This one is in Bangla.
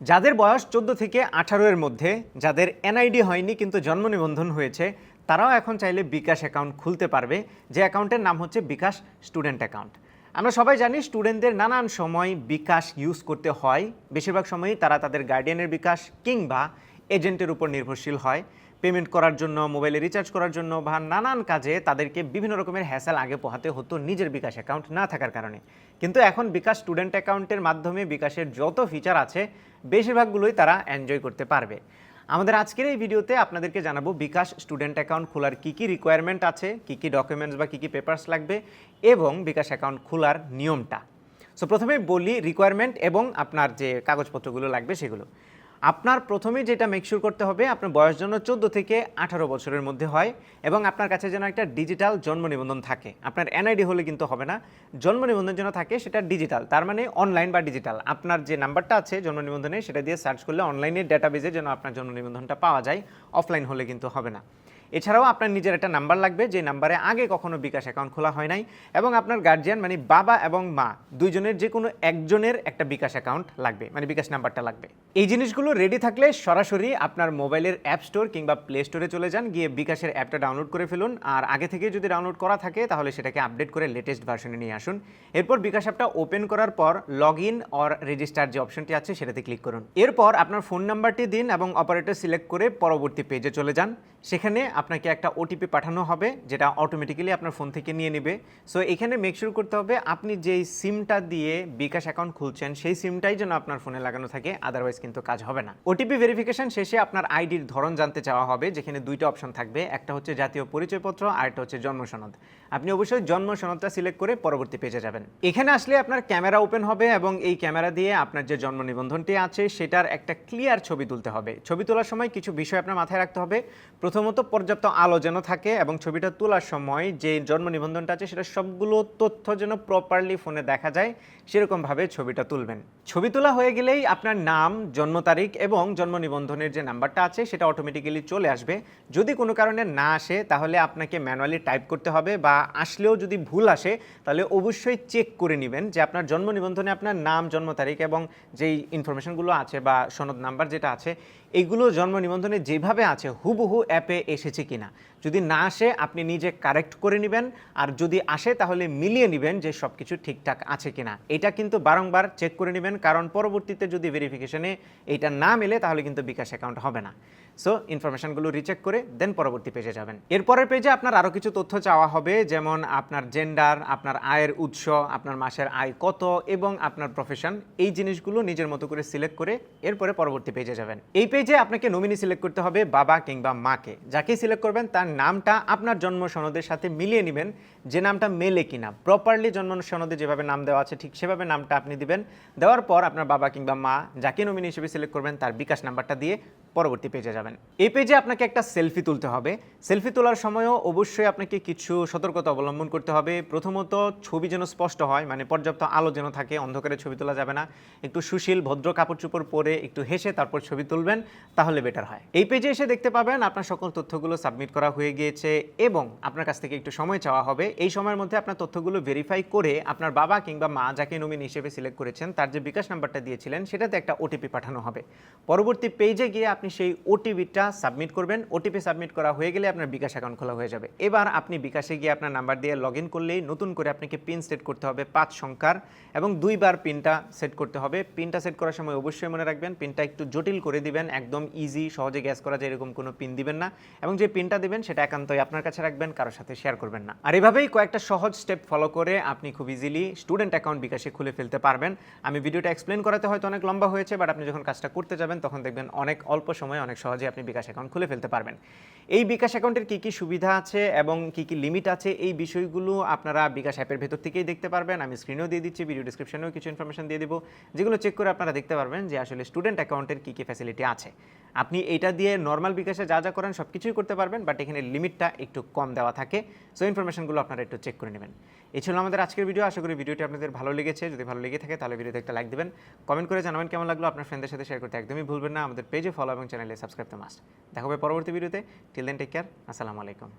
যাদের বয়স চোদ্দ থেকে আঠারো এর মধ্যে, যাদের এনআইডি হয়নি কিন্তু জন্ম নিবন্ধন হয়েছে, তারাও এখন চাইলে বিকাশ অ্যাকাউন্ট খুলতে পারবে, যে অ্যাকাউন্টের নাম হচ্ছে বিকাশ স্টুডেন্ট অ্যাকাউন্ট আমরা সবাই জানি স্টুডেন্টদের নানান সময় বিকাশ ইউজ করতে হয়। বেশিরভাগ সময়ই তারা তাদের গার্ডিয়ানের বিকাশ কিংবা এজেন্টের উপর নির্ভরশীল হয়। পেমেন্ট করার জন্য মোবাইলে রিচার্জ করার জন্য বা নানান কাজে তাদেরকে বিভিন্ন রকমের হ্যাসেল আগে পোহাতে হতো নিজের বিকাশ অ্যাকাউন্ট না থাকার কারণে। কিন্তু এখন বিকাশ স্টুডেন্ট অ্যাকাউন্টের মাধ্যমে বিকাশের যত ফিচার আছে, বেশিরভাগগুলোই তারা এনজয় করতে পারবে। আমাদের আজকের এই ভিডিওতে আপনাদেরকে জানাব বিকাশ স্টুডেন্ট অ্যাকাউন্ট খোলার কী কী রিকোয়ারমেন্ট আছে, কী কী ডকুমেন্টস বা কী কী পেপার্স লাগবে এবং বিকাশ অ্যাকাউন্ট খোলার নিয়মটা। সো প্রথমে বলি রিকোয়ারমেন্ট এবং আপনার যে কাগজপত্রগুলো লাগবে সেগুলো। আপনার প্রথমেই যেটা মেকশিওর করতে হবে, আপনার বয়স যেন চোদ্দ থেকে আঠারো বছরের মধ্যে হয় এবং আপনার কাছে যেন একটা ডিজিটাল জন্ম নিবন্ধন থাকে। আপনার এনআইডি হলে কিন্তু হবে না। জন্ম নিবন্ধন যেন থাকে সেটা ডিজিটাল তার মানে অনলাইন বা ডিজিটাল আপনার যে নাম্বারটা আছে জন্ম নিবন্ধনে, সেটা দিয়ে সার্চ করলে অনলাইনের ডাটাবেজে যেন আপনার জন্ম নিবন্ধনটা পাওয়া যায় অফলাইন হলে কিন্তু হবে না। এছাড়াও আপনার নিজের একটা নাম্বার লাগবে, যে নাম্বারে আগে কখনো বিকাশ অ্যাকাউন্ট খোলা হয় নাই এবং আপনার গার্জিয়ান মানে বাবা এবং মা, দুইজনের যে কোনো একজনের একটা বিকাশ অ্যাকাউন্ট লাগবে মানে বিকাশ নাম্বারটা লাগবে। এই জিনিসগুলো রেডি থাকলে সরাসরি আপনার মোবাইলের অ্যাপ স্টোর কিংবা প্লে স্টোরে চলে যান, গিয়ে বিকাশের অ্যাপটা ডাউনলোড করে ফেলুন। আর আগে থেকে যদি ডাউনলোড করা থাকে, তাহলে সেটাকে আপডেট করে লেটেস্ট ভার্সনে নিয়ে আসুন। এরপর বিকাশ অ্যাপটা ওপেন করার পর লগ ইন অর রেজিস্টার যে অপশনটি আছে, সেটাতে ক্লিক করুন। এরপর আপনার ফোন নাম্বারটি দিন এবং অপারেটর সিলেক্ট করে পরবর্তী পেজে চলে যান। সেখানে আপনাকে একটা ওটিপি পাঠানো হবে, যেটা অটোমেটিক্যালি আপনার ফোন থেকে নিয়ে নেবে। সো এখানে মেকশিওর করতে হবে, আপনি যেই সিমটা দিয়ে বিকাশ অ্যাকাউন্ট খুলছেন, সেই সিমটাই যেন আপনার ফোনে লাগানো থাকে আদারওয়াইজ কিন্তু কাজ হবে না। ওটিপি ভেরিফিকেশন শেষে আপনার আইডির ধরন জানতে চাওয়া হবে, যেখানে দুইটা অপশন থাকবে, একটা হচ্ছে জাতীয় পরিচয়পত্র আর একটা হচ্ছে জন্ম সনদ। আপনি অবশ্যই জন্ম সনদটা সিলেক্ট করে পরবর্তী পেজে যাবেন। এখানে আসলে আপনার ক্যামেরা ওপেন হবে এবং এই ক্যামেরা দিয়ে আপনার যে জন্ম নিবন্ধনটি আছে, সেটার একটা ক্লিয়ার ছবি তুলতে হবে। ছবি তোলার সময় কিছু বিষয় আপনার মাথায় রাখতে হবে। প্রথমত পর্যাপ্ত আলো যেন থাকে এবং ছবিটা তোলার সময় যে জন্ম নিবন্ধনটা আছে সেটা সবগুলো তথ্য যেন প্রপারলি ফোনে দেখা যায়, সেরকমভাবে ছবিটা তুলবেন। ছবি তোলা হয়ে গেলেই আপনার নাম, জন্ম তারিখ এবং জন্ম নিবন্ধনের যে নাম্বারটা আছে সেটা অটোমেটিক্যালি চলে আসবে। যদি কোনো কারণে না আসে, তাহলে আপনাকে ম্যানুয়ালি টাইপ করতে হবে বা আসলেও যদি ভুল আসে, তাহলে অবশ্যই চেক করে নেবেন যে আপনার জন্ম নিবন্ধনে আপনার নাম, জন্ম তারিখ এবং যেই ইনফরমেশনগুলো আছে বা সনদ নাম্বার যেটা আছে, এগুলো জন্ম নিবন্ধনে যেভাবে আছে হুবহু অ্যাপে এসেছে কিনা। যদি না আসে, আপনি নিজে কারেক্ট করে নেবেন। আর যদি আসে, তাহলে মিলিয়ে নেবেন যে সব কিছু ঠিকঠাক আছে কিনা। এটা কিন্তু বারংবার চেক করে নেবেন। কারণ পরবর্তীতে যদি ভেরিফিকেশনে এইটা না মেলে, তাহলে কিন্তু বিকাশ অ্যাকাউন্ট হবে না। সো ইনফরমেশনগুলো রিচেক করে দেন পরবর্তী পেজে যাবেন। এরপরের পেজে আপনার আরও কিছু তথ্য চাওয়া হবে। যেমন আপনার জেন্ডার আপনার আয়ের উৎস, আপনার মাসের আয় কত, এবং আপনার প্রফেশন এই জিনিসগুলো নিজের মতো করে সিলেক্ট করে, এরপরে পরবর্তী পেজে যাবেন। এই পেজে আপনাকে নমিনি সিলেক্ট করতে হবে বাবা কিংবা মাকে। যাকে সিলেক্ট করবেন, তার নামটা আপনার জন্ম সনদের সাথে মিলিয়ে নেবেন। যে নামটা মেলে কিনা প্রপারলি জন্ম সনদে যেভাবে নাম দেওয়া আছে, ঠিক সেভাবে নামটা আপনি দিবেন। দেওয়ার পর আপনার বাবা কিংবা মা, যাকে নমিনি হিসেবে সিলেক্ট করবেন, তার বিকাশ নাম্বারটা দিয়ে পরবর্তী পেজে যাবেন। এই পেজে আপনাকে একটা সেলফি তুলতে হবে। সেলফি তোলার সময়ও অবশ্যই আপনাকে কিছু সতর্কতা অবলম্বন করতে হবে। প্রথমত, ছবি যেন স্পষ্ট হয় মানে পর্যাপ্ত আলো যেন থাকে, অন্ধকারে ছবি তোলা যাবে না। একটু সুশীল, ভদ্র কাপড় চোপড় পরে একটু হেসে তারপর ছবি তুলবেন, তাহলে বেটার হয়। এই পেজে এসে দেখতে পাবেন আপনার সকল তথ্যগুলো সাবমিট করা হয়ে গিয়েছে এবং আপনার কাছ থেকে একটু সময় চাওয়া হবে। এই সময়ের মধ্যে আপনার তথ্যগুলো ভেরিফাই করে আপনার বাবা কিংবা মা যাকে নমিনি হিসেবে সিলেক্ট করেছেন, তার যে বিকাশ নাম্বারটা দিয়েছিলেন, সেটাতে একটা ওটিপি পাঠানো হবে। পরবর্তী পেজে গিয়ে আপনি সেই ওটিপিটা সাবমিট করবেন। ওটিপি সাবমিট করা হয়ে গেলে আপনার বিকাশ অ্যাকাউন্ট খোলা হয়ে যাবে। এবার আপনি বিকাশে গিয়ে আপনার নাম্বার দিয়ে লগ ইন করলেই নতুন করে আপনাকে পিন সেট করতে হবে পাঁচ সংখ্যার এবং দুইবার পিনটা সেট করতে হবে। পিনটা সেট করার সময় অবশ্যই মনে রাখবেন পিনটা একটু জটিল করে দিবেন, একদম ইজি সহজে গ্যাস করা যায় এরকম কোনো পিন দিবেন না এবং যে পিনটা দিবেন সেটা একান্তই আপনার কাছে রাখবেন, কারোর সাথে শেয়ার করবেন না। আর এভাবেই কয়েকটা সহজ স্টেপ ফলো করে আপনি খুব ইজিলি স্টুডেন্ট অ্যাকাউন্ট বিকাশে খুলে ফেলতে পারবেন। আমি ভিডিওটা এক্সপ্লেন করাতে হয়তো অনেক লম্বা হয়েছে বাট আপনি যখন কাজটা করতে যাবেন, তখন দেখবেন অনেক অল্প সময়ে অনেক সহজে আপনি বিকাশ অ্যাকাউন্ট খুলে ফেলতে পারবেন। এই বিকাশ অ্যাকাউন্টের কী কী সুবিধা আছে এবং কী কী লিমিট আছে এই বিষয়গুলো আপনারা বিকাশ অ্যাপের ভেতর থেকেই দেখতে পারবেন। আমি স্ক্রিনেও দিয়ে দিচ্ছি ভিডিও ডিসক্রিপশনেও কিছু ইনফরমেশন দিয়ে দেবো। যেগুলো চেক করে আপনারা দেখতে পারবেন যে আসলে স্টুডেন্ট অ্যাকাউন্টের কী কী ফ্যাসিলিটি আছে। আপনি এটা দিয়ে নর্মাল বিকাশে যা যা করেন সব কিছুই করতে পারবেন বাট এখানে লিমিটটা একটু কম দেওয়া থাকে। সো ইনফরমেশনগুলো আপনারা একটু চেক করে নেবেন। এই ছিল আমাদের আজকের ভিডিও আশা করি ভিডিওটি আপনাদের ভালো লেগেছে। যদি ভালো লেগে থাকে, তাহলে ভিডিওতে একটা লাইক দেবেন। কমেন্ট করে জানাবেন কেমন লাগল। আপনার ফ্রেন্ডদের সাথে শেয়ার করতে একদমই ভুলবেন না। আমাদের পেজে ফলো এবং চ্যানেলে সাবস্ক্রাইব তো মাস্ট দেখা হবে পরবর্তী ভিডিওতে টিল দেন টেক কেয়ার আসসালামু আলাইকুম।